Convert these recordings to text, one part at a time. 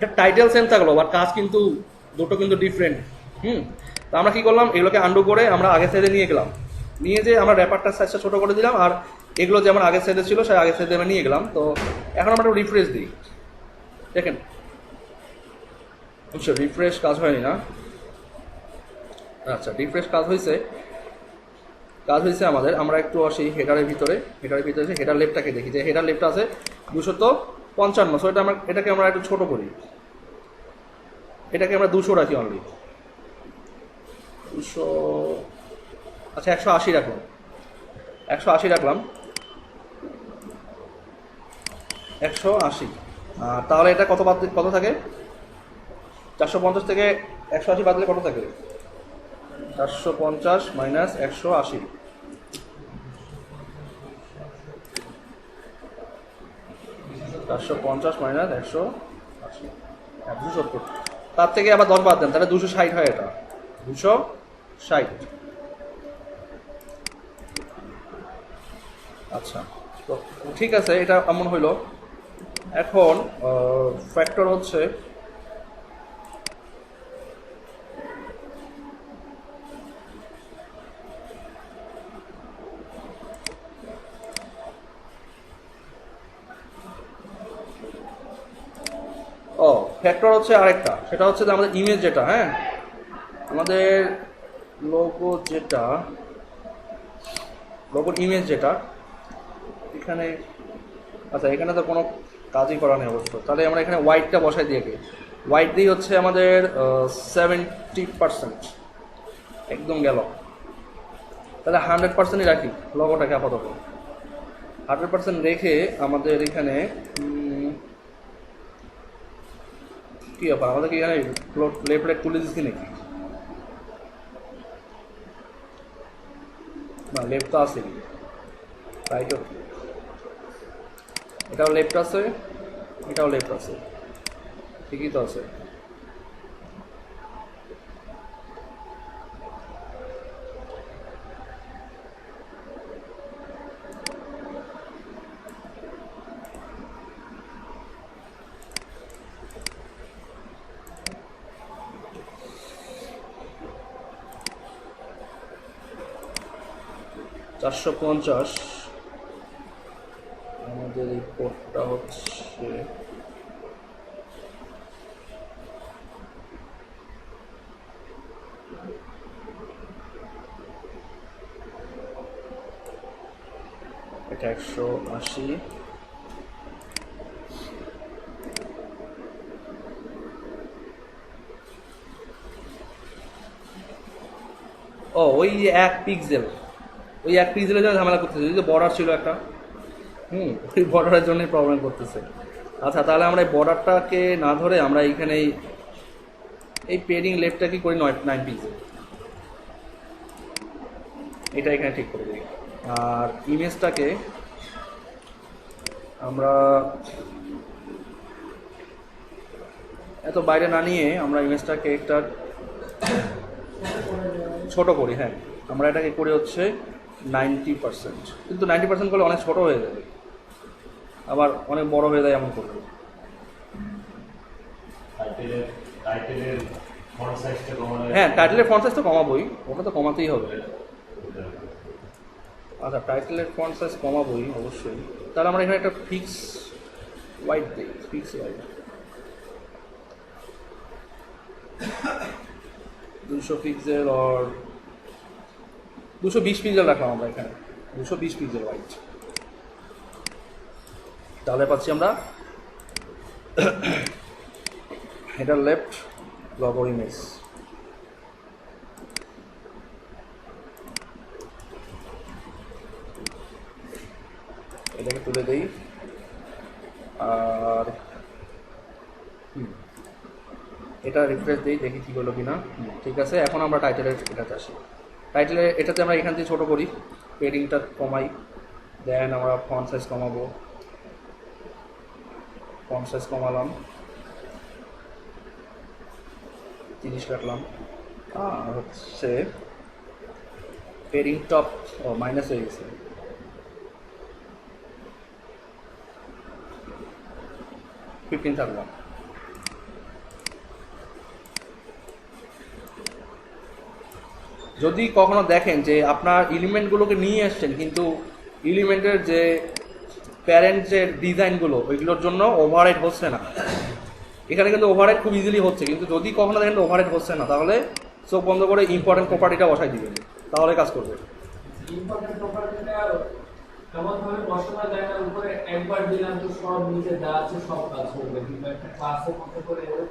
এটা title same থাকল but কাজ কিন্তু দুটো কিন্তু ডিফারেন্ট হুম? তো আমরা কি করলাম? এগুলোকে আন্ডু করে আমরা আগের সাইডে নিয়ে গেলাম। নিয়ে যে আমরা র্যাপারটার সাইজটা ছোটো করে দিলাম, আর এগুলো যে আমার আগের সাইডে ছিল, সেই আগের সাইডে আমরা নিয়ে গেলাম। তো এখন আমরা একটু রিফ্রেশ দিই। দেখেন। আচ্ছা রিফ্রেশ কাজ হয়নি না? আচ্ছা রিফ্রেশ কাজ হয়েছে কাজ হয়েছে আমাদের। আমরা একটু আসি হেডারের ভিতরে। হেডারের ভিতরে এসে হেডার লেফটটাকে দেখি। যে হেডার লেফট আছে দুশো তো পঞ্চান্ন সো এটা আমরা এটাকে আমরা একটু ছোটো করি। এটাকে আমরা দুশো রাখি অনলি দুশো আচ্ছা একশো আশি রাখলাম একশো আশি রাখলাম। একশো আশি। তাহলে এটা কত বাদ কত থাকে? চারশো পঞ্চাশ থেকে একশো আশি বাদ দিলে কত থাকে? চারশো পঞ্চাশ মাইনাস একশো আশি। চারশো পঞ্চাশ মাইনাস একশো আশি। দুশো সত্তর। তার থেকে আবার দশ বাদ দেন, তাহলে দুশো ষাট হয় এটা। দুশো ষাট। আচ্ছা। তো ঠিক আছে, এটা এমন হইল। এখন ফ্যাক্টর হচ্ছে ও ফ্যাক্টর হচ্ছে আরেকটা। সেটা হচ্ছে আমাদের ইমেজ যেটা হ্যাঁ? আমাদের লোগো যেটা লোগোর ইমেজ যেটা, এখানে আচ্ছা এখানে তো কোনো কাজই করা নেই অবশ্য। তাহলে আমরা এখানে হোয়াইটটা বসাই দিয়ে হোয়াইট দিয়ে হচ্ছে আমাদের সেভেন্টি পার্সেন্ট একদম গেল। তাহলে হান্ড্রেড পার্সেন্টই রাখি লগোটাকে আপাতত। হান্ড্রেড পার্সেন্ট রেখে আমাদের এখানে কি ব্যাপার? আমাদেরকে এখানে প্লে প্লেট তুলে দিচ্ছি নাকি? না লেফট তো আসেনি রাইট এটাও লেফট আছে, এটাও লেফট আছে। ঠিকই তো আছে। চারশো পঞ্চাশ। আমাদের এই কোডটা হচ্ছে একশো আশি। ও ওই যে এক পিক্সেল ওই এক পিক্সেলের জন্য ঝামেলা করতেছে। যে বর্ডার ছিল একটা। হুম, ওই বর্ডারের জন্যই প্রবলেম করতেছে। আচ্ছা তাহলে আমরা এই বর্ডারটাকে না ধরে আমরা এইখানে এই পেডিং লেফটটা কি করি? নয় নাইন পিক্সেল এটা এখানে ঠিক করে দিই। আর ইমেজটাকে আমরা এত বাইরে না নিয়ে আমরা ইমেজটাকে একটা ছোট করি হ্যাঁ। আমরা এটাকে করি হচ্ছে নাইনটি পার্সেন্ট। কিন্তু নাইনটি পার্সেন্ট করলে অনেক ছোট হয়ে যাবে। আবার অনেক বড় হয়ে যায় এমন করবে হ্যাঁ টাইটেলের ফন্ট সাইজ তো কমাবোই। ওটা তো কমাতেই হবে। আচ্ছা টাইটেলের ফন্ট সাইজ কমাবোই অবশ্যই। তাহলে আমরা এখানে একটা ফিক্স হোয়াইট দিই। ফিক্স হোয়াইট দুশো পিক্সেল অর দুশো বিশ পিক্সেল রাখলাম আমরা এখানে। দুশো বিশ পিক্সেল হোয়াইট তাহলে পাচ্ছি আমরা। হেডার লেফট লগর ইমেজ এটাকে তুলে দেই। আর এটা রিফ্রেশ দিই, দেখি ঠিক হলো কিনা। ঠিক আছে, এখন আমরা টাইটেলের এটাতে আসি। টাইটেলের এটাতে আমরা এখান থেকে ছোটো করি। পেডিংটা কমাই। দেন আমরা ফন্ট সাইজ কমাবো। ফন্ট সাইজ কমালাম। তিরিশ রাখলাম আর হচ্ছে পেডিং টপ ও মাইনাস হয়ে গেছে। ফিফটিন থাকলাম যদি কখনো দেখেন যে আপনার এলিমেন্টগুলোকে নিয়ে এসছেন, কিন্তু এলিমেন্টের যে প্যারেন্ট যে ডিজাইনগুলো ওইগুলোর জন্য ওভারহেড হচ্ছে না। এখানে কিন্তু ওভারহেড খুব ইজিলি হচ্ছে, কিন্তু যদি কখনো দেখেন ওভারহেড হচ্ছে না, তাহলে চোখ বন্ধ করে ইম্পর্টেন্ট প্রপার্টিটা বসাই দিবেন, তাহলে কাজ করবে। সব কাজ করবে কিন্তু একটা ক্লাসের মতো করে ওই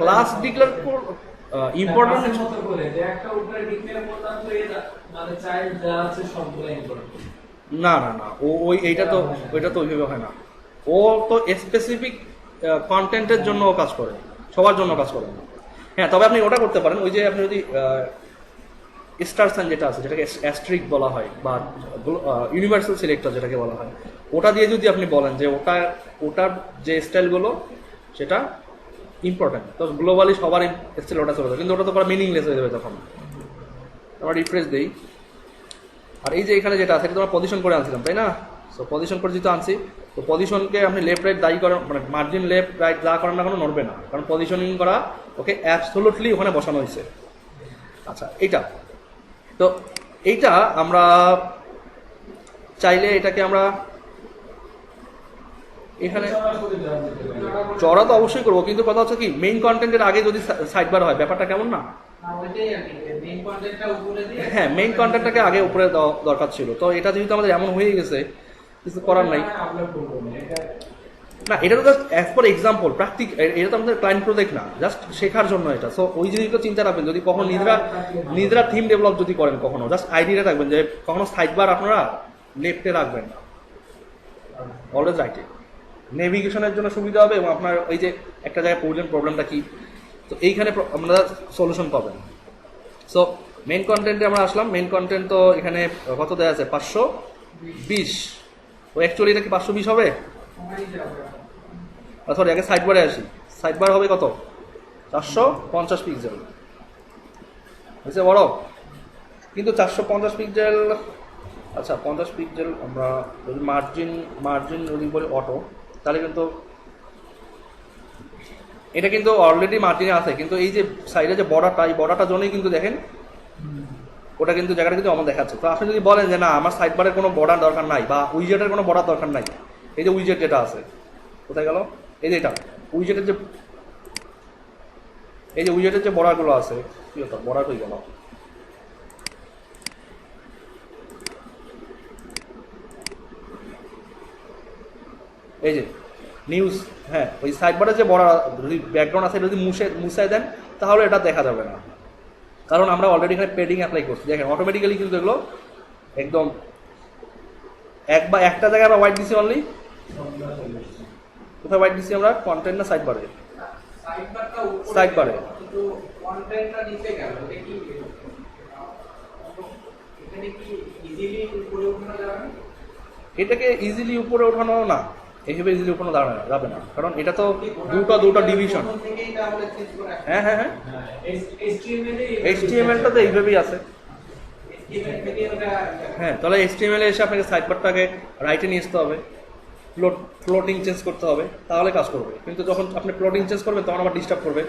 ক্লাস ডিক্লেয়ার ইম্পর্টেন্ট ইম্পর্টেন্ট করে যে একটা উপরে ডিক্লেয়ার করলাম তো এই মানে চাইল্ড যা আছে সবগুলো ইম্পর্টেন্ট না না না ও ওই এইটা তো ওইটা তো ওইভাবে হয় না। ও তো স্পেসিফিক কন্টেন্টের জন্য ও কাজ করে সবার জন্য কাজ করে না। হ্যাঁ তবে আপনি ওটা করতে পারেন। ওই যে আপনি যদি স্টার সাইন যেটা আছে যেটাকে অ্যাস্ট্রিক বলা হয় বা ইউনিভার্সাল সিলেক্টর যেটাকে বলা হয় ওটা দিয়ে যদি আপনি বলেন যে ওটা ওটার যে স্টাইলগুলো সেটা ইম্পর্ট্যান্ট তো গ্লোবালি সবার স্টাইল ওটা চলে কিন্তু ওটা তো করা মিনিংলেস হয়ে যাবে তখন। আমরা রিফ্রেশ দিই। আর এই যে এখানে যেটা আছে, এটা তোমার পজিশন করে আনছিলাম, তাই না? সো পজিশন করে যেহেতু আনছি, তো পজিশনকে আপনি লেফট রাইট দায়ী করেন মানে মার্জিন লেফট রাইট যা করেন না কোনো নড়বে না। কারণ পজিশনিং করা ওকে অ্যাবসোলুটলি ওখানে বসানো হয়েছে। আচ্ছা এইটা। তো এইটা আমরা চাইলে এটাকে আমরা এখানে চড়া তো অবশ্যই করব, কিন্তু কথা হচ্ছে কি মেইন কন্টেন্টের আগে যদি সাইড বার হয়, ব্যাপারটা কেমন না? হ্যাঁ মেইন কন্টেন্টটাকে আগে উপরে দরকার ছিল। তো এটা যেহেতু আমাদের এমন হয়ে গেছে, কিছু করার নাই। না, এটা তো just as for example practice এটা তো আমাদের ক্লায়েন্ট প্রজেক্ট না জাস্ট শেখার জন্য এটা। সো ওই জিনিসগুলো চিন্তা রাখবেন, যদি কখনো নিজেরা নিজেরা থিম ডেভেলপ যদি করেন কখনো জাস্ট আইডিয়া রাখবেন যে, কখনো সাইড বার আপনারা লেফটে রাখবেন অলওয়েজ রাইটে নেভিগেশনের জন্য সুবিধা হবে এবং আপনার ওই যে একটা জায়গায় পড়লেন প্রবলেমটা কি? তো এইখানে আপনারা সলিউশন পাবেন। সো মেন কন্টেন্টে আমরা আসলাম। মেন কন্টেন্ট তো এখানে কত দেওয়া আছে? পাঁচশো বিশ। তো অ্যাকচুয়ালি এটা কি পাঁচশো বিশ হবে? সরি আগে সাইড বারে আসি। সাইড বার হবে কত? চারশো পঞ্চাশ পিক্সেল হয়েছে বড়? কিন্তু চারশো পঞ্চাশ পিক্সেল আচ্ছা পঞ্চাশ পিক্সেল আমরা যদি মার্জিন মার্জিন যদি বলি অটো তাহলে কিন্তু এটা কিন্তু অলরেডি মার্জিনে আছে, কিন্তু এই যে সাইডে যে বর্ডারটা, এই বর্ডারটার জন্যই কিন্তু দেখেন ওটা কিন্তু জায়গাটা কিন্তু আমার দেখাচ্ছে। তো আপনি যদি বলেন যে না, আমার সাইড বারের কোনো বর্ডার দরকার নাই বা উইজেটের কোনো বর্ডার দরকার নাই, এই যে উইজেট যেটা আছে, কোথায় গেল? এই যে এটা উইজেটের যে এই যে উইজেটের যে বর্ডারগুলো আছে, কি হতো বর্ডার হয়ে গেল? এই যে নিউজ হ্যাঁ ওই সাইড বারের যে বড় যদি ব্যাকগ্রাউন্ড আছে, যদি মুছে মুছাই দেন, তাহলে এটা দেখা যাবে না। কারণ আমরা অলরেডি এখানে পেডিং অ্যাপ্লাই করছি। দেখেন অটোমেটিক্যালি কিন্তু এগুলো একদম এক বা একটা জায়গায় আমরা হোয়াইট দিছি অনলি কোথায় হোয়াইট দিছি আমরা? কন্টেন্ট না সাইড বারে সাইড না? এটাকে ইজিলি উপরে ওঠানো না। এইভাবে ইজিলি উপরে দাঁড়ানো যাবে না। কারণ এটা তো দুটো দুটো ডিভিশন হ্যাঁ হ্যাঁ হ্যাঁ। এইচটিএমএলটা তো এইভাবেই আছে। হ্যাঁ তাহলে এইচটিএমএল এসে আপনাকে সাইড বারটাকে রাইটে নিয়ে আসতে হবে। ফ্লোট ফ্লোটিং চেঞ্জ করতে হবে। তাহলে কাজ করবে। কিন্তু যখন আপনি ফ্লোটিং চেঞ্জ করবেন, তখন আবার ডিস্টার্ব করবে।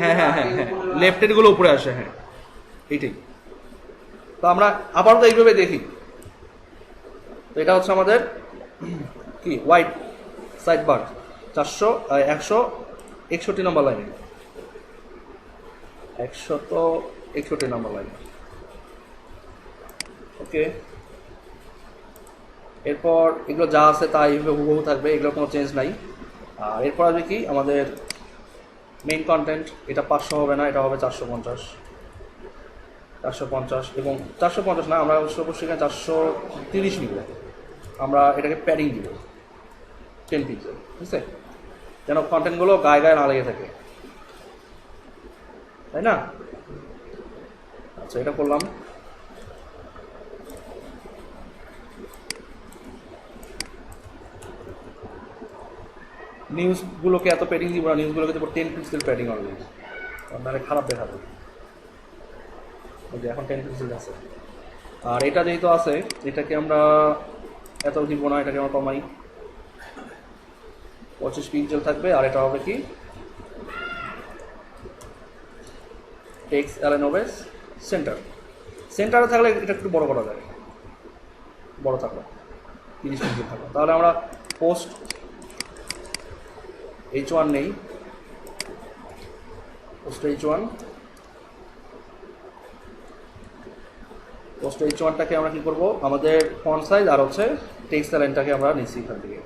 হ্যাঁ হ্যাঁ হ্যাঁ হ্যাঁ। লেফটেডগুলো উপরে আসে হ্যাঁ। এইটাই। তো আমরা আবারও তো এইভাবে দেখি। তো এটা হচ্ছে আমাদের, কি হোয়াইট সাইড বার চারশো একশো একষট্টি নম্বর লাইনে একশো তো একষট্টি নম্বর লাইনে ওকে। এরপর এগুলো যা আছে তা এইভাবে হুবহু থাকবে, এগুলো কোনো চেঞ্জ নাই। আর এরপর আসবে কি, আমাদের মেইন কন্টেন্ট এটা পাঁচশো হবে না, এটা হবে চারশো পঞ্চাশ। চারশো পঞ্চাশ এবং চারশো পঞ্চাশ না, আমরা অবশ্য অবশ্যই চারশো তিরিশ নিব। আমরা এটাকে প্যাডিং দিব। টেন পিক্সেল ঠিক আছে যেন কন্টেন্টগুলো গায়ে গায়ে না লেগে থাকে। তাই না? আচ্ছা এটা করলাম। নিউজগুলোকে এত প্যাডিং দিব না নিউজগুলোকে দেবো টেন পিক্সেল প্যাডিং অলরেডি নাহলে খারাপ দেখাবে ওই যে এখন টেন পিক্সেল আছে। আর এটা যেহেতু আছে, এটাকে আমরা এত দিব না এটাকে আমরা কমাই? পঁচিশ পিক্সেল থাকবে, আর এটা হবে কি? টেক্স অ্যালেনোভেস সেন্টার সেন্টারে থাকলে এটা একটু বড় করা যায়। বড় থাকল, তিরিশ মিনিট থাকল। তাহলে আমরা পোস্ট এইচ ওয়ান নেই। Post H one post H ওয়ানটাকে আমরা কী করব? আমাদের ফন্ট সাইজ আর হচ্ছে টেক্সট লাইনটাকে আমরা নিচ্ছি এখান থেকে।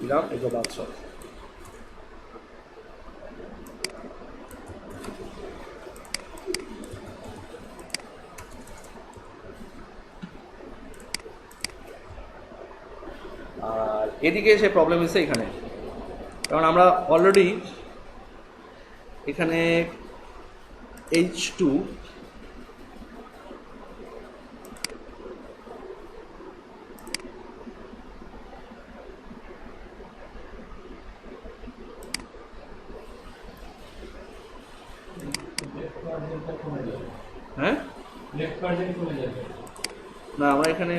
দিলাম এগুলো বাদশো আর এদিকে এসে প্রবলেম হচ্ছে এখানে। কারণ আমরা অলরেডি এখানে এইচ টু লেফট মার্জিনটা কমে যাবে হ্যাঁ লেফট মার্জিন কমে যাবে না আমরা এখানে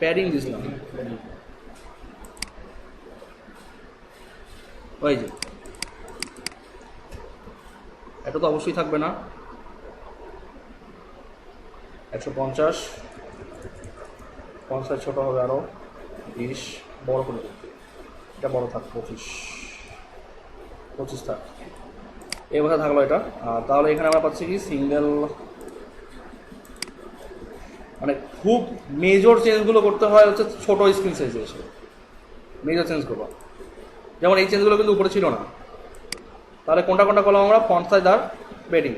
প্যাডিং দিয়েছিলাম। ওই যে। এটা তো অবশ্যই থাকবে না। একশো পঞ্চাশ। পঞ্চাশ ছোটো হবে আরও বিশ। বড় করে এটা বড় থাক, পঁচিশ। পঁচিশ থাক। কথা থাকল এটা। তাহলে এখানে আমরা পাচ্ছি কি সিঙ্গেল মানে খুব মেজর চেঞ্জগুলো করতে হয় হচ্ছে ছোট স্ক্রিন সাইজে এসে মেজর চেঞ্জগুলো যেমন এই চেঞ্জগুলো কিন্তু উপরে ছিল না। তাহলে কোনটা কোনটা করলাম আমরা? ফন্ট সাইজ আর বেডিং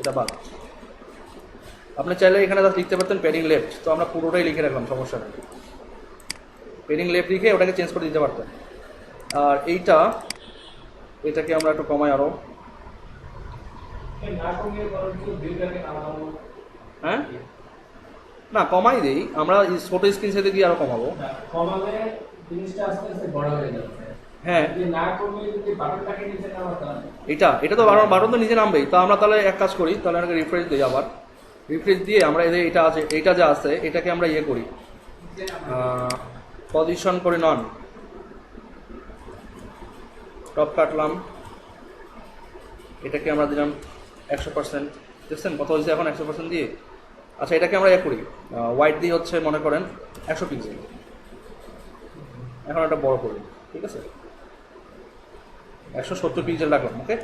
এটা বাদ। আপনি চাইলে এখানে লিখতে পারতেন পেডিং লেফট তো আমরা পুরোটাই লিখে রাখলাম, সমস্যা নেই। পেডিং লেফট লিখে ওটাকে চেঞ্জ করে দিতে পারতেন। আর এইটা, এটাকে আমরা একটু কমাই আরও হ্যাঁ? না কমাই দেই। আমরা এই ছোট স্ক্রিন সাইজে দিয়ে আরও কমাবো। কমালে জিনিসটা আস্তে আস্তে বড় হয়ে যাচ্ছে হ্যাঁ। এটা এটা তো বারণ বাটন তো নিচে নামবেই। তো আমরা তাহলে এক কাজ করি তাহলে আমাকে রিফ্রেশ দিই আবার। রিফ্রেশ দিয়ে আমরা যে এটা আছে এইটা যে আছে এটাকে আমরা ইয়ে করি। পজিশন করে নন টপ কাটলাম। এটাকে আমরা দিলাম একশো পার্সেন্ট দেখছেন কত হয়েছে এখন একশো পার্সেন্ট দিয়ে। আচ্ছা এটাকে আমরা ইয়ে করি। হোয়াইট দিয়ে হচ্ছে, মনে করেন, একশো পিক্সেল এখন একটা বড় করি, ঠিক আছে? একশো সত্তর পিক্সেল রাখলাম ওকে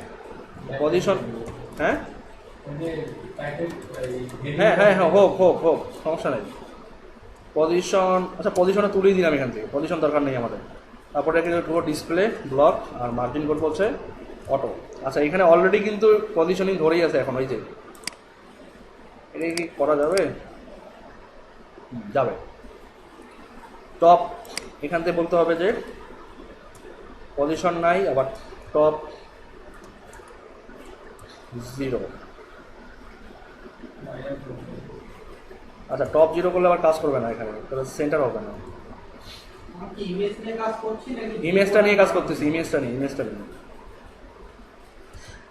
পজিশন হ্যাঁ? হ্যাঁ হ্যাঁ হ্যাঁ হোক হোক হোক, সমস্যা নেই। পজিশন আচ্ছা পজিশনে তুলেই দিলাম এখান থেকে। পজিশন দরকার নেই আমাদের। তারপরে পুরো ডিসপ্লে ব্লক আর মার্জিন করব হচ্ছে অটো আচ্ছা এখানে অলরেডি কিন্তু পজিশনিং ধরেই আছে এখন ওই যে। এটা কি করা যাবে? যাবে। টপ এখান থেকে বলতে হবে যে পজিশন নাই আবার টপ জিরো আচ্ছা টপ জিরো করলে আবার কাজ করবে না এখানে তাহলে সেন্টার হবে না। ইমেজটা নিয়ে কাজ করতেছি ইমেজটা নিয়ে ইমেজটা নিয়ে।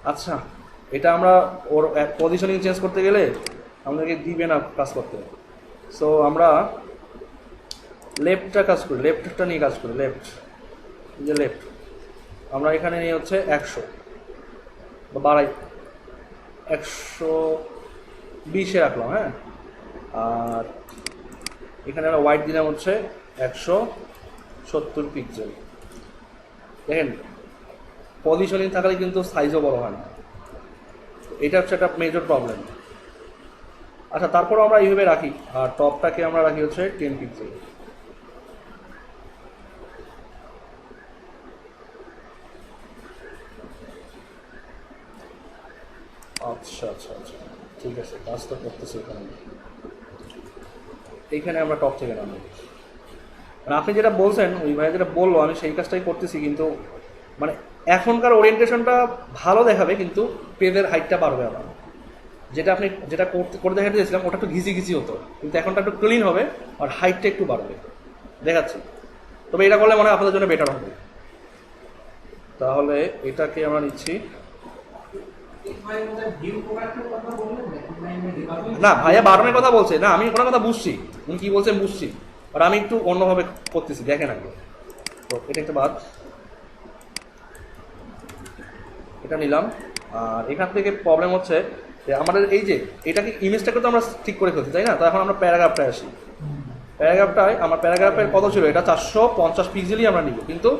আচ্ছা এটা আমরা ওর পজিশনিং চেঞ্জ করতে গেলে আমাদেরকে দিবে না কাজ করতে। সো আমরা লেফটটা কাজ করি লেফটটা নিয়ে কাজ করি লেফট যে লেফট আমরা এখানে নিয়ে হচ্ছে একশো, বা বাড়াই। একশো বিশে রাখলাম হ্যাঁ? আর এখানে আমরা হোয়াইট দিলাম হচ্ছে একশো সত্তর পিক্সেল দেখেন পজিশনিং থাকলে কিন্তু সাইজও বড় হয় না। এটা হচ্ছে একটা মেজর প্রবলেম আচ্ছা তারপরও আমরা এইভাবে রাখি। আর টপটাকে আমরা রাখি হচ্ছে টেন পিক্সেল আচ্ছা আচ্ছা আচ্ছা। ঠিক আছে, কাজ তো করতেছি এখানে। এইখানে আমরা টপ থেকে নামবো। মানে আপনি যেটা বলছেন, ওই ভাই যেটা বলল, আমি সেই কাজটাই করতেছি, কিন্তু মানে এখনকার ওরিয়েন্টেশনটা ভালো দেখাবে, কিন্তু পেজের হাইটটা বাড়বে আবার। যেটা আপনি, যেটা করতে, করে দেখাতে চেয়েছিলাম, ওটা একটু ঘিসি ঘিসি হতো। কিন্তু এখনটা একটু ক্লিন হবে, আর হাইটটা একটু বাড়বে। দেখাচ্ছি। তবে এটা করলে মনে হয় আপনাদের জন্য বেটার হবে। তাহলে এটাকে আমরা নিচ্ছি। না, ভাইয়া বারণের কথা বলছে। না, আমি ওনার কথা বুঝছি। উনি কি বলছেন বুঝছি। আর আমি একটু অন্যভাবে করতেছি, দেখেন আগে। তো এটা একটা বাদ। এটা নিলাম। আর এখান থেকে প্রবলেম হচ্ছে যে আমাদের এই যে, এটাকে ইমেজটাকে তো আমরা ঠিক করে ফেলছি, তাই না? তো এখন আমরা প্যারাগ্রাফটায় আসি। প্যারাগ্রাফটায় আমার প্যারাগ্রাফের কত ছিল? এটা চারশো পঞ্চাশ পিক্সেলই আমরা নিব। কিন্তু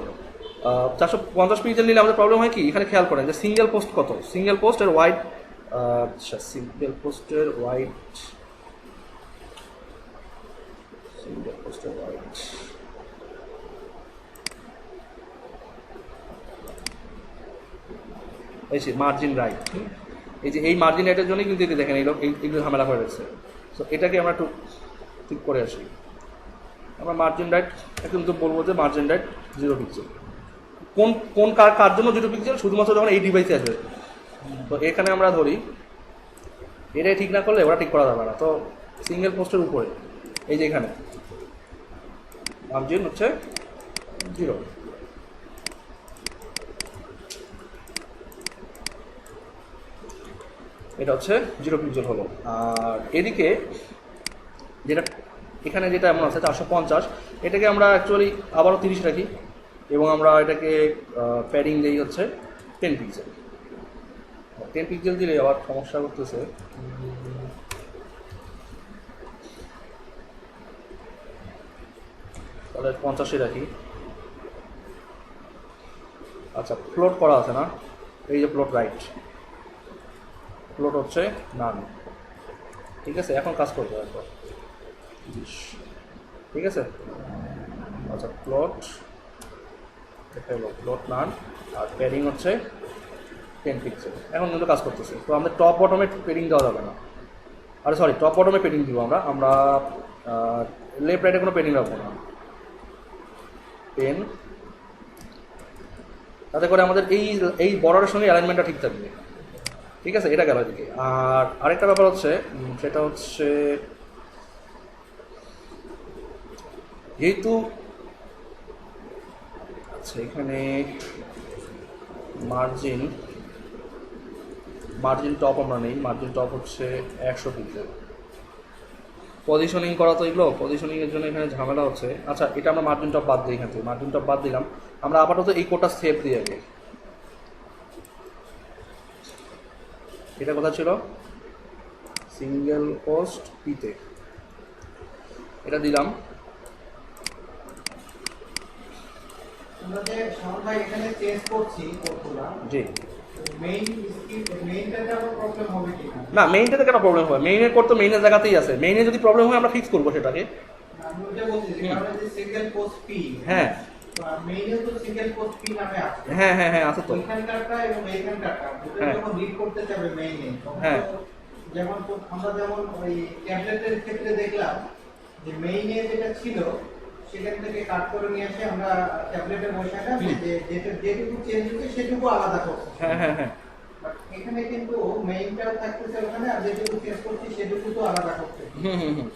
চারশো পঞ্চাশ পিক্সেল নিলে আমাদের প্রবলেম হয় কি? এখানে খেয়াল করেন যে সিঙ্গেল পোস্ট কত? সিঙ্গেল পোস্টের ওয়াইড আচ্ছা সিঙ্গেল পোস্টের ওয়াইড সিঙ্গেল পোস্টের ওয়াইড এই যে মার্জিন রাইট এই যে এই মার্জিন রাইটের জন্যই কিন্তু যে দেখেন এইগুলো এই- এগুলো ঝামেলা করে রয়েছে সো এটাকে আমরা একটু ঠিক করে আসি। আমরা মার্জিন রাইট কিন্তু বলব যে মার্জিন রাইট জিরো পিক্সেল কোন কোন কার কার জন্য জিরো পিক্সেল শুধুমাত্র যখন এই ডিভাইসে আসবে। তো এখানে আমরা ধরি, এটাই ঠিক না করলে ওরা ঠিক করা যাবে না। তো সিঙ্গেল পোস্টের উপরে, এই যে এখানে। মার্জিন হচ্ছে জিরো এটা হচ্ছে জিরো পিক্সেল হলো। আর এদিকে যেটা এখানে যেটা এমন আছে, চারশো পঞ্চাশ, এটাকে আমরা অ্যাকচুয়ালি আবারও তিরিশ রাখি এবং আমরা এটাকে প্যাডিং দিই হচ্ছে টেন পিক্সেল টেন পিক্সেল দিলে আবার সমস্যা করতেছে। তাহলে পঞ্চাশে রাখি। আচ্ছা ফ্লোট করা আছে না? এই যে ফ্লোট রাইট প্লট হচ্ছে নান ঠিক আছে, এখন কাজ একবার বিশ। ঠিক আছে? আচ্ছা প্লট হলো প্লট নান আর প্যাডিং হচ্ছে টেন পিক্সেল এখন কিন্তু কাজ করতেছে। তো আমাদের টপ বটমে পেডিং দেওয়া যাবে না। আরে সরি টপ বটমে পেডিং দিব আমরা। আমরা লেফট রাইটে কোনো পেডিং রাখব না। পেন তাতে করে আমাদের এই এই বর্ডারের সঙ্গে অ্যালাইনমেন্টটা ঠিক থাকবে। ঠিক আছে, এটা গেল এদিকে। আর আরেকটা ব্যাপার হচ্ছে সেটা হচ্ছে, যেহেতু আচ্ছা এখানে মার্জিন মার্জিন টপ আমরা নেই মার্জিন টপ হচ্ছে একশো পিক্সেল পজিশনিং করা তো এগুলো পজিশনিংয়ের জন্য এখানে ঝামেলা হচ্ছে। আচ্ছা এটা আমরা মার্জিন টপ বাদ দিই এখান থেকে। মার্জিন টপ বাদ দিলাম। আমরা আপাতত এই কোটা সেভ দিই আগে। এটা কথা ছিল? সিঙ্গেল পোস্ট পিতে এটা দিলাম। জি। না মেইনটাতে কেন প্রবলেম হয় মেইনের কোড তো মেইনের জায়গাতেই আছে। মেইনে যদি প্রবলেম হয় আমরা ফিক্স করব সেটাকে। হ্যাঁ। হ্যাঁ হ্যাঁ হ্যাঁ আছে তো। হ্যাঁ। হ্যাঁ। যেমন আমরা যেমন ওই ট্যাবলেটের ক্ষেত্রে দেখলাম যে মেইনে যেটা ছিল সেখান থেকে কাট করে নিয়ে এসে আমরা ট্যাবলেটে যে যেটা যেটুকু চেঞ্জ হচ্ছে সেটুকু আলাদা করছে। হ্যাঁ হ্যাঁ হ্যাঁ। এখানে কিন্তু মেইনটাও থাকতেছে ওখানে আর যেটুকু চেঞ্জ করছি সেটুকু তো আলাদা করতে হুম হুম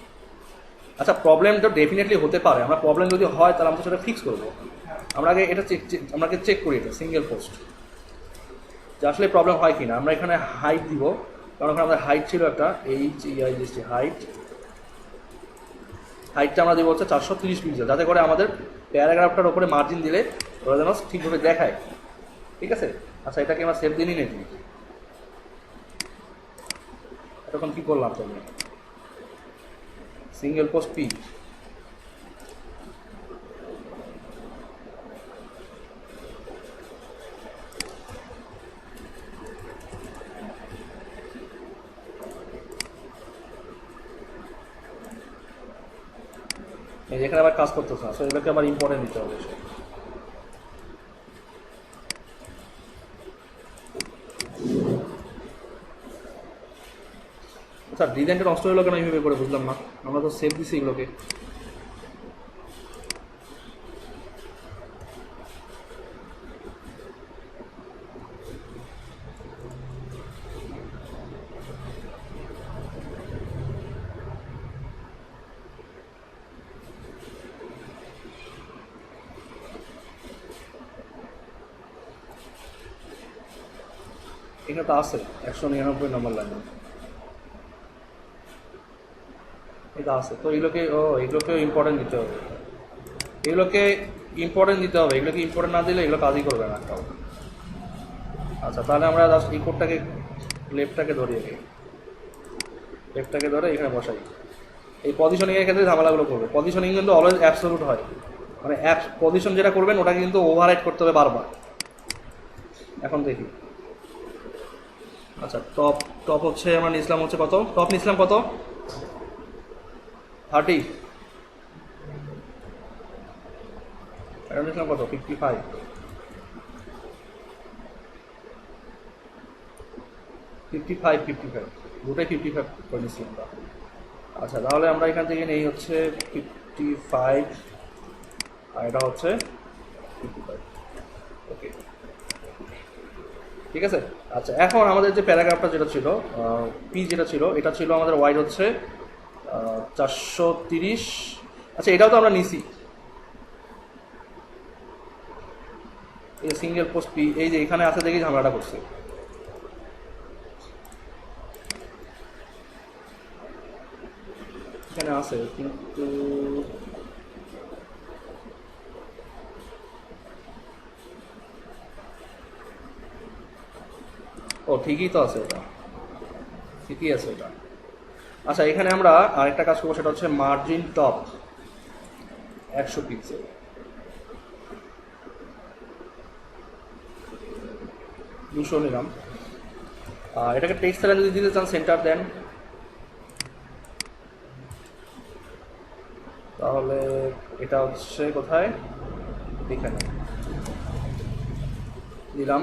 আচ্ছা প্রবলেম তো ডেফিনেটলি হতে পারে। আমরা প্রবলেম যদি হয় তাহলে আমরা সেটা ফিক্স করব আমরা আগে এটা চেক আমরা আগে চেক করি এটা সিঙ্গেল পোস্ট যে আসলে প্রবলেম হয় কি না আমরা এখানে হাইট দিব, কারণ ওখানে আমাদের হাইট ছিল একটা এইচ ইআই জিএসটি হাইট হাইটটা আমরা দিব হচ্ছে চারশো তিরিশ পিক্সেল যাতে করে আমাদের প্যারাগ্রাফটার ওপরে মার্জিন দিলে ওরা যেন ঠিকভাবে দেখায়। ঠিক আছে? আচ্ছা এটাকে আমরা সেভ দিনই নেই তখন কী করলাম তুমি সিঙ্গেল পোস্ট পি এখানে আবার কাজ করতেছে না সো এটাকে আবার ইম্পর্টেন্ট দিতে হবে আচ্ছা ডিজাইনটা নষ্ট হলো কেন? এইভাবে করে বুঝলাম না। আমরা তো সেফ দিছি এগুলোকে। আছে, একশো নিরানব্বই নম্বর লাইন এটা আছে। তো এগুলোকে, ও এগুলোকেও ইম্পর্টেন্ট দিতে হবে। এগুলোকে ইম্পর্টেন্ট দিতে হবে। এগুলোকে ইম্পর্টেন্ট না দিলে এগুলো কাজই করবে না একটাও আচ্ছা তাহলে আমরা জাস্ট এই লেফটটাকে ধরি আগে লেফটটাকে ধরে এখানে বসাই। এই পজিশনিংয়ের ক্ষেত্রে ঝামেলাগুলো করবে। পজিশনিং কিন্তু অলওয়েজ অ্যাবসলুট হয়। মানে অ্যাপ পজিশন যেটা করবেন, ওটাকে কিন্তু ওভাররাইড করতে হবে বারবার। এখন দেখি। আচ্ছা টপ টপ হচ্ছে আমরা নিয়েছিলাম হচ্ছে কত? টপ নিয়েছিলাম কত? থার্টি এটা নিয়েছিলাম কত? Fifty five fifty five fifty five দুটাই ফিফটি ফাইভ করে নিয়েছিলাম আচ্ছা তাহলে আমরা এখান থেকে নেই হচ্ছে ফিফটি ফাইভ আর এটা হচ্ছে ফিফটি ফাইভ ওকে ঠিক আছে? আচ্ছা এখন আমাদের যে প্যারাগ্রাফটা যেটা ছিল পি যেটা ছিল, এটা ছিল আমাদের ওয়াইড হচ্ছে চারশো তিরিশ। আচ্ছা এটাও তো আমরা নিছি। এই সিঙ্গেল পোস্ট পি এই যে এখানে আছে দেখি ঝামেলাটা করছে। এখানে আছে, কিন্তু ও, ঠিকই তো আছে এটা ঠিকই আছে এটা আচ্ছা এখানে আমরা আরেকটা কাজ করব, সেটা হচ্ছে মার্জিন টপ একশো পিক্সেল দুশো নিলাম। আর এটাকে টেক্সট তাহলে যদি দিতে চান সেন্টার দেন। তাহলে এটা হচ্ছে কোথায়? এখানে। দিলাম।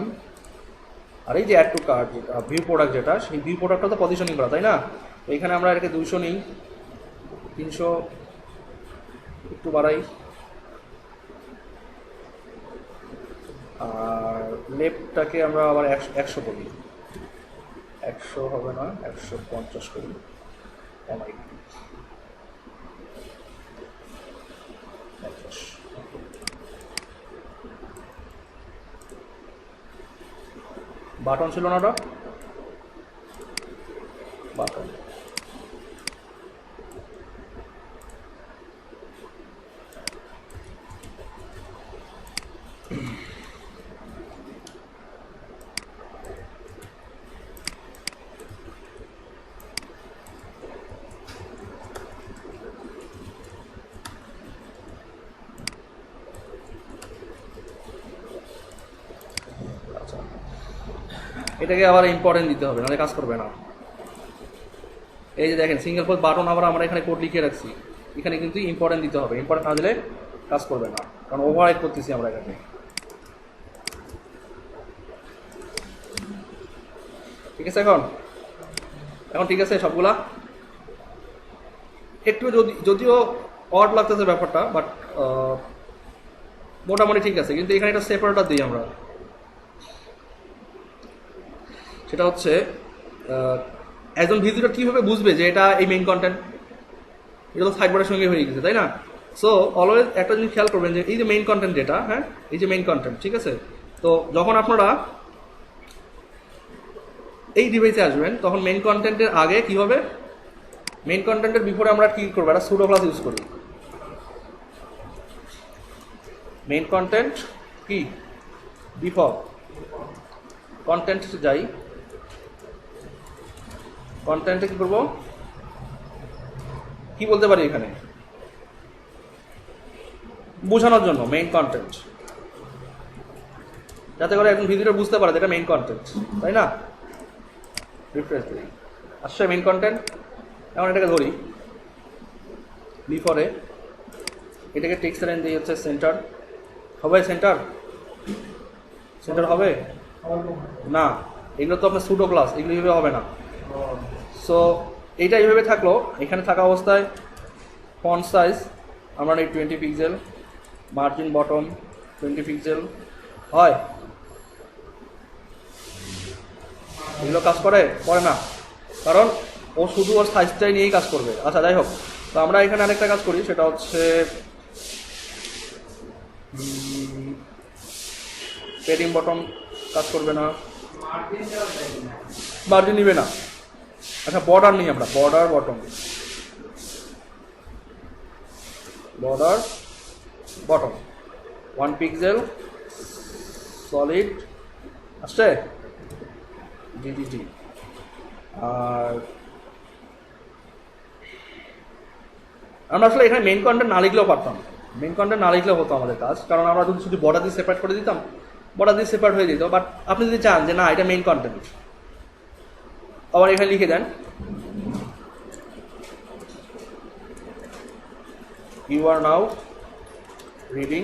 আর এই যে অ্যাড টু কার্ড যেটা ভিউ প্রোডাক্ট যেটা, সেই ভিউ প্রোডাক্টটা তো পজিশনিং করা তাই না? এখানে আমরা এটাকে দুশো নিই, তিনশো একটু বাড়াই। আর লেফটটাকে আমরা আবার একশো করি। একশো হবে না একশো পঞ্চাশ করি। কমাই পঞ্চাশ বাটন ছিল না ওটা? বাটন আচ্ছা এটাকে আবার ইম্পর্টেন্ট দিতে হবে, নাহলে কাজ করবে না। এই যে দেখেন সিঙ্গেল পোস্ট বাটন আবার আমরা এখানে কোড লিখে রাখছি। এখানে কিন্তু ইম্পর্টেন্ট দিতে হবে ইম্পর্টেন্ট না দিলে কাজ করবে না, কারণ ওভাররাইড করতেছি আমরা এখানে ঠিক আছে এখন? এখন ঠিক আছে সবগুলা? একটু যদি যদিও অড লাগতেছে ব্যাপারটা বাট মোটামুটি ঠিক আছে, কিন্তু এখানে একটা সেপারেটার দিই আমরা। সেটা হচ্ছে একজন ভিজিটর কীভাবে বুঝবে যে এটা এই মেইন কন্টেন্ট এটা তো সাইডবোর্ডের সঙ্গে হয়ে গেছে, তাই না? সো অলওয়েজ একটা জিনিস খেয়াল করবেন যে এই যে মেইন কন্টেন্ট যেটা হ্যাঁ এই যে মেইন কন্টেন্ট ঠিক আছে? তো যখন আপনারা এই ডিভাইসে আসবেন, তখন মেইন কন্টেন্টের আগে কি হবে মেইন কন্টেন্টের বিফোরে আমরা কি করব? একটা সুডো ক্লাস ইউজ করি। মেইন কন্টেন্ট কি? বিফোর কন্টেন্ট যাই কন্টেন্টে কি করব কি বলতে পারি এখানে? বোঝানোর জন্য মেইন কন্টেন্ট যাতে করে একজন ভিজিটর বুঝতে পারে এটা মেইন কন্টেন্ট তাই না? রিফ্রেশ দিই আসছে মেইন কন্টেন্ট এখন এটাকে ধরি। বিফরে এটাকে টেক্সট লাইন দিয়ে হচ্ছে সেন্টার হবে সেন্টার সেন্টার হবে? না, এগুলো তো আপনার সুডো ক্লাস এগুলো হবে না। সো এইটা এইভাবে থাকল। এখানে থাকা অবস্থায় ফন্ট সাইজ আমরা এই twenty pixel margin bottom twenty pixel হয়। এগুলো কাজ করে? করে না। কারণ ও শুধু ওর সাইজটাই নিয়েই কাজ করবে। আচ্ছা যাই হোক। তো আমরা এখানে আরেকটা কাজ করি, সেটা হচ্ছে পেডিং বটম কাজ করবে না। মার্জিন নিবে না। আচ্ছা বর্ডার নিই আমরা border bottom border bottom one pixel solid আসছে? জি আর আমরা আসলে এখানে মেন কন্টেন্ট না লিখলেও পারতাম। মেন কন্টেন্ট না লিখলেও হতো আমাদের কাজ, কারণ আমরা যদি শুধু বর্ডার দিয়ে সেপারেট করে দিতাম বর্ডার দিয়ে সেপারেট হয়ে যেত। বাট আপনি যদি চান যে না, এটা মেন কন্টেন্ট আবার এখানে লিখে দেন। ইউ আর নাও রিডিং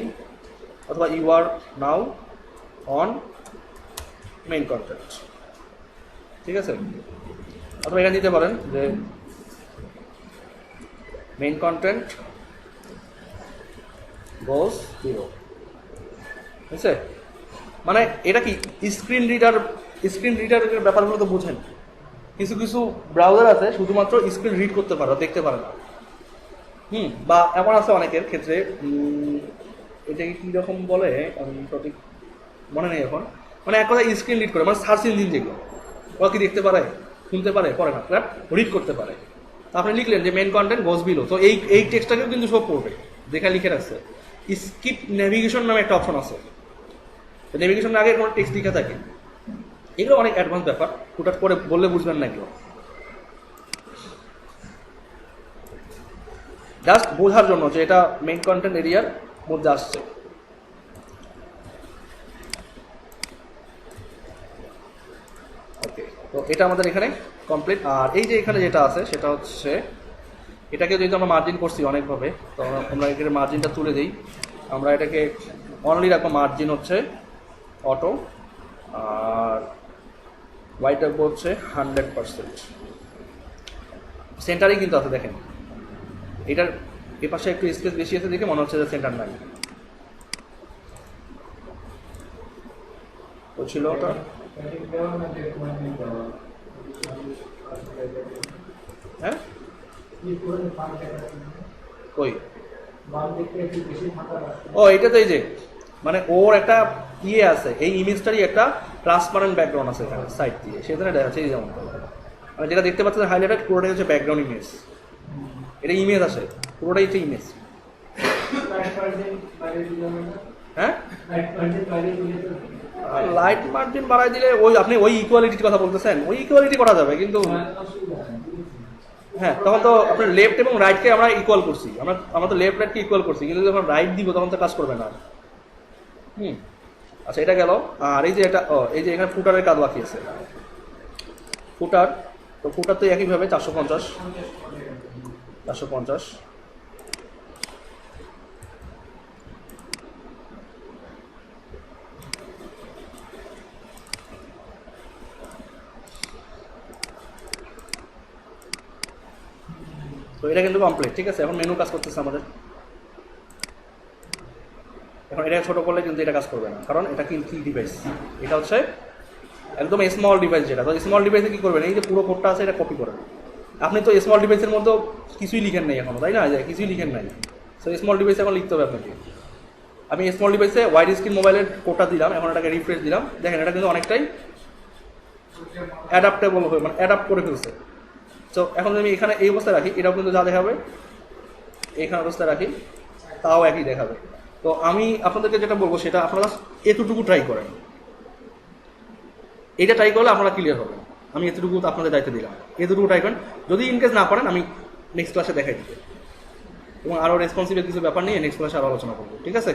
অথবা you are now on main content ঠিক আছে? অথবা এখানে দিতে পারেন যে মেইন কন্টেন্ট গোস জিরো আছে? মানে এটা কি স্ক্রিন রিডার স্ক্রিন রিডারের ব্যাপারগুলো তো বুঝেন। কিছু কিছু ব্রাউজার আছে শুধুমাত্র স্ক্রিন রিড করতে পারে, দেখতে পারে না। হুম, বা এমন আছে অনেকের ক্ষেত্রে এটাকে কী রকম বলে? আমি সঠিক মনে নেই এখন। মানে এক কথা স্ক্রিন রিড করে মানে সার্চ ইঞ্জিন যেগুলো, ওরা কি দেখতে পারে, শুনতে পারে পরে না বাট রিড করতে পারে। আপনি লিখলেন যে মেন কন্টেন্ট গোস বিলো তো এই এই টেক্সটটাকেও কিন্তু সব পড়বে দেখা লিখে রাখছে। স্কিপ নেভিগেশন নামে একটা অপশন আছে। নেভিগেশন আগে কোনো টেক্সট লিখে থাকে। এগুলো অনেক অ্যাডভান্স ব্যাপার। হুটাট করে বললে বুঝবেন না এগুলো জাস্ট বোঝার জন্য যে এটা মেইন কন্টেন্ট এরিয়ার মধ্যে আসছে। ওকে তো এটা আমাদের এখানে কমপ্লিট আর এই যে এখানে যেটা আছে, সেটা হচ্ছে, এটাকে যদি আমরা মার্জিন করছি অনেকভাবে, তো আমরা এখানে মার্জিনটা তুলে দিই। আমরা এটাকে অনলি রাখব মার্জিন হচ্ছে অটো আর হোয়াইট রাখব হচ্ছে হান্ড্রেড পার্সেন্ট সেন্টারেই কিন্তু আছে, দেখেন। এটার এ পাশে একটু স্পেস বেশি আছে দেখে মনে হচ্ছে যে সেন্টার নাই। ও ছিল ওটা? হ্যাঁ? ও এটা তো এই যে মানে ওর একটা ইয়ে আছে, এই ইমেজটারই একটা ট্রান্সপারেন্ট ব্যাকগ্রাউন্ড আছে এখানে সাইড দিয়ে। সেখানে দেখা যাচ্ছে এই যেমন। মানে যেটা দেখতে পাচ্ছেন হাইলাইটেড পুরোটাই হচ্ছে ব্যাকগ্রাউন্ড ইমেজ এটা ইমেজ আসে পুরোটাই হচ্ছে ইমেজ হ্যাঁ? লাইট মার্জিন বাড়াই দিলে ওই আপনি ওই ইকুয়ালিটির কথা বলতেছেন ওই ইকুয়ালিটি করা যাবে কিন্তু হ্যাঁ তখন তো আপনার লেফট এবং রাইটকে আমরা ইকুয়াল করছি। আমরা আমরা তো লেফট রাইটকে ইকুয়াল করছি কিন্তু যখন রাইট দিব তখন তো কাজ করবে না। হুম। আচ্ছা এটা গেল। আর এই যে এটা এই যে এখানে ফুটারের কাজ বাকি আছে। ফুটার, তো ফুটার তো একইভাবে চারশো পঞ্চাশ। চারশো পঞ্চাশ। তো এটা কিন্তু কমপ্লিট ঠিক আছে? এখন মেনু কাজ করতেছে আমাদের। এটা ছোট করলে কিন্তু এটা কাজ করবে না। কারণ এটা কি কি ডিভাইস এটা হচ্ছে একদম স্মল ডিভাইস যেটা। তো স্মল ডিভাইসে কী করবেন? এই যে পুরো কোডটা আছে, এটা কপি করেন। আপনি তো স্মল ডিভাইসের মধ্যে কিছুই লিখেন নাই এখনও তাই না? কিছুই লিখেন নাই। সো স্মল ডিভাইসে এখন লিখতে হবে আপনাকে। আমি স্মল ডিভাইসে ওয়াইড স্ক্রিন মোবাইলের কোডটা দিলাম, এখন এটাকে রিফ্রেশ দিলাম। দেখেন, এটা কিন্তু অনেকটাই অ্যাডাপ্টেবল হয়ে মানে অ্যাডাপ্ট করে ফেলছে। তো এখন আমি এখানে এই অবস্থায় রাখি, এটাও কিন্তু যা দেখাবে, এখানে অবস্থায় রাখি, তাও একই দেখাবে। তো আমি আপনাদেরকে যেটা বলব সেটা আপনারা এতটুকু ট্রাই করেন। এটা ট্রাই করলে আপনারা ক্লিয়ার হবেন। আমি এতটুকু আপনাদের দায়িত্ব দিলাম। এতটুকু ট্রাই করেন। যদি ইনকেস না পারেন, আমি নেক্সট ক্লাসে দেখাই দিতে এবং আরও রেসপন্সিবল কিছু ব্যাপার নিয়ে নেক্সট ক্লাসে আরও আলোচনা করব। ঠিক আছে?